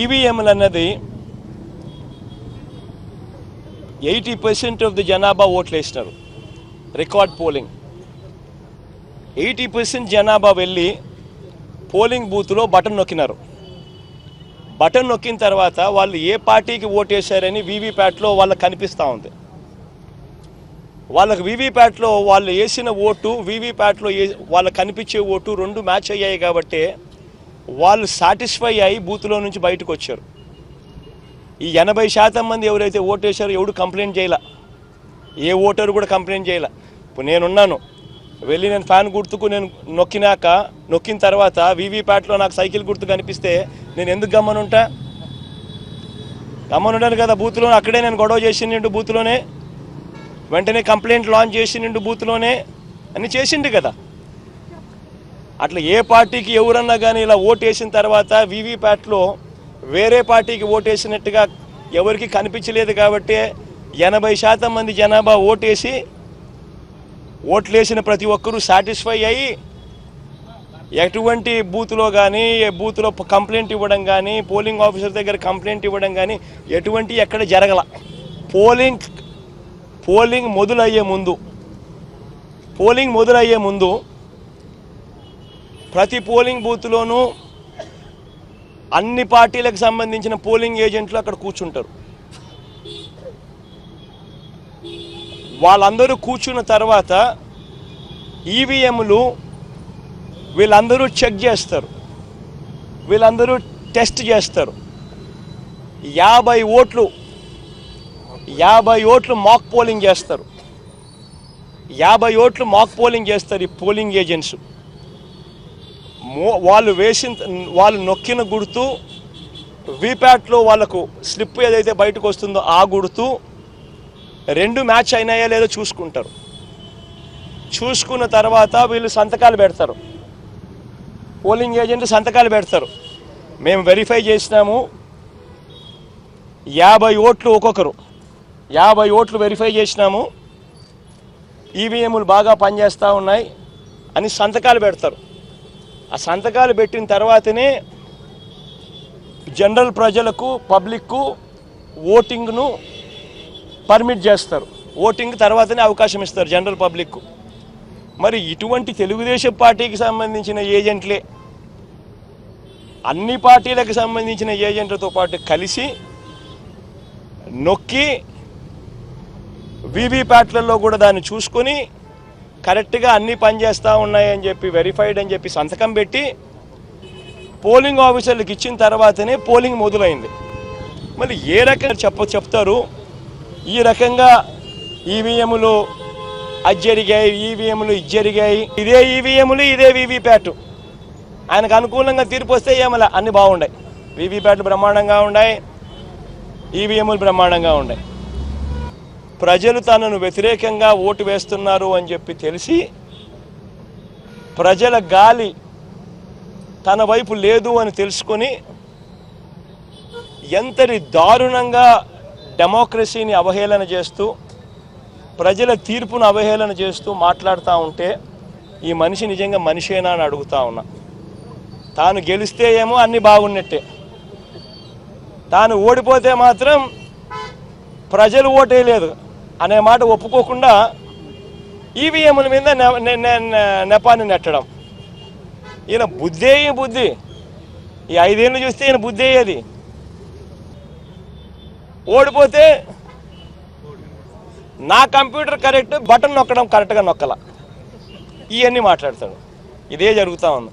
ఈవీఎంలు అన్నది eighty percent of the జనాభా ఓట్లు వేసినారు రికార్డ్ పోలింగ్. ఎయిటీ పర్సెంట్ జనాభా వెళ్ళి పోలింగ్ బూత్లో బటన్ నొక్కినారు. బటన్ నొక్కిన తర్వాత వాళ్ళు ఏ పార్టీకి ఓటేశారని వీవీప్యాట్లో వాళ్ళకి కనిపిస్తూ ఉంది. వాళ్ళకి వీవీప్యాట్లో వాళ్ళు వేసిన ఓటు వీవీప్యాట్లో వాళ్ళకి కనిపించే ఓటు రెండు మ్యాచ్ అయ్యాయి కాబట్టి వాళ్ళు సాటిస్ఫై అయ్యి బూత్లో నుంచి బయటకు వచ్చారు. ఈ ఎనభై శాతం మంది ఎవరైతే ఓటేశారో ఎవడు కంప్లైంట్ చేయలే. ఏ ఓటరు కూడా కంప్లైంట్ చేయలే. ఇప్పుడు నేనున్నాను. వెళ్ళి నేను ఫ్యాన్ గుర్తుకు నేను నొక్కినాక నొక్కిన తర్వాత వీవీప్యాట్లో నాకు సైకిల్ గుర్తు కనిపిస్తే నేను ఎందుకు గమ్మనుంటా? గమ్మనుంటాను కదా బూత్లో అక్కడే నేను గొడవ చేసిండు బూత్లోనే. వెంటనే కంప్లైంట్ లాంచ్ చేసిండు బూత్లోనే. అని చేసిండు కదా. అట్లా ఏ పార్టీకి ఎవరన్నా కానీ ఇలా ఓటేసిన వేసిన తర్వాత వీవీప్యాట్లో వేరే పార్టీకి ఓటేసినట్టుగా ఎవరికి కనిపించలేదు కాబట్టి ఎనభై శాతం మంది జనాభా ఓటేసి ఓట్లేసిన ప్రతి ఒక్కరూ సాటిస్ఫై అయ్యి ఎటువంటి బూత్లో కానీ ఏ బూత్లో కంప్లైంట్ ఇవ్వడం కానీ పోలింగ్ ఆఫీసర్ దగ్గర కంప్లైంట్ ఇవ్వడం కానీ ఎటువంటి ఎక్కడ జరగల. పోలింగ్ పోలింగ్ మొదలయ్యే ముందు పోలింగ్ మొదలయ్యే ముందు ప్రతి పోలింగ్ బూత్లోనూ అన్ని పార్టీలకు సంబంధించిన పోలింగ్ ఏజెంట్లు అక్కడ కూర్చుంటారు. వాళ్ళందరూ కూర్చున్న తర్వాత ఈవీఎంలు వీళ్ళందరూ చెక్ చేస్తారు. వీళ్ళందరూ టెస్ట్ చేస్తారు. యాభై ఓట్లు యాభై ఓట్లు మాక్ పోలింగ్ చేస్తారు. యాభై ఓట్లు మాక్ పోలింగ్ చేస్తారు ఈ పోలింగ్ ఏజెంట్స్. వాళ్ళు వేసిన వాళ్ళు నొక్కిన గుర్తు వీప్యాట్లో వాళ్ళకు స్లిప్ ఏదైతే బయటకు వస్తుందో ఆ గుర్తు రెండు మ్యాచ్ అయినాయా లేదో చూసుకుంటారు. చూసుకున్న తర్వాత వీళ్ళు సంతకాలు పెడతారు. పోలింగ్ ఏజెంట్ సంతకాలు పెడతారు. మేము వెరిఫై చేసినాము. యాభై ఓట్లు ఒక్కొక్కరు. యాభై ఓట్లు వెరిఫై చేసినాము. ఈవీఎంలు బాగా పనిచేస్తూ ఉన్నాయి అని సంతకాలు పెడతారు. ఆ సంతకాలు పెట్టిన తర్వాతనే జనరల్ ప్రజలకు పబ్లిక్కు ఓటింగ్ను పర్మిట్ చేస్తారు. ఓటింగ్ తర్వాతనే అవకాశం ఇస్తారు జనరల్ పబ్లిక్కు. మరి ఇటువంటి తెలుగుదేశం పార్టీకి సంబంధించిన ఏజెంట్లే అన్ని పార్టీలకు సంబంధించిన ఏజెంట్లతో పాటు కలిసి నొక్కి వీవీప్యాట్లలో కూడా దాన్ని చూసుకొని కరెక్ట్గా అన్నీ పనిచేస్తూ ఉన్నాయని చెప్పి వెరిఫైడ్ అని చెప్పి సంతకం పెట్టి పోలింగ్ ఆఫీసర్లకు ఇచ్చిన తర్వాతనే పోలింగ్ మొదలైంది. మళ్ళీ ఏ రకంగా చెప్ప చెప్తారు? ఈ రకంగా ఈవీఎంలు అది జరిగాయి ఈవీఎంలు ఇది జరిగాయి ఇదే ఈవీఎంలు ఇదే వీవీప్యాట్ ఆయనకు అనుకూలంగా తీర్పు వస్తే ఏమలా అన్నీ బాగున్నాయి వీవీప్యాట్లు బ్రహ్మాండంగా ఉన్నాయి ఈవీఎంలు బ్రహ్మాండంగా ఉన్నాయి ప్రజలు తనను వ్యతిరేకంగా ఓటు వేస్తున్నారు అని చెప్పి తెలిసి ప్రజల గాలి తన వైపు లేదు అని తెలుసుకొని ఎంతటి దారుణంగా డెమోక్రసీని అవహేళన చేస్తూ ప్రజల తీర్పును అవహేళన చేస్తూ మాట్లాడుతూ ఉంటే ఈ మనిషి నిజంగా మనిషేనా అని అడుగుతా ఉన్నా. తాను గెలిస్తే ఏమో అన్నీ బాగున్నట్టే. తాను ఓడిపోతే మాత్రం ప్రజలు ఓటేయలేదు అనే మాట ఒప్పుకోకుండా ఈవీఎంల మీద నె- నె- నెపాన్ని నెట్టడం. ఈయన బుద్ధే ఈ బుద్ధి. ఈ ఐదేళ్ళు చూస్తే ఈయన బుద్ధి అయ్యేది ఓడిపోతే నా కంప్యూటర్ కరెక్ట్ బటన్ నొక్కడం కరెక్ట్గా నొక్కల. ఇవన్నీ మాట్లాడతాడు. ఇదే జరుగుతూ ఉంది.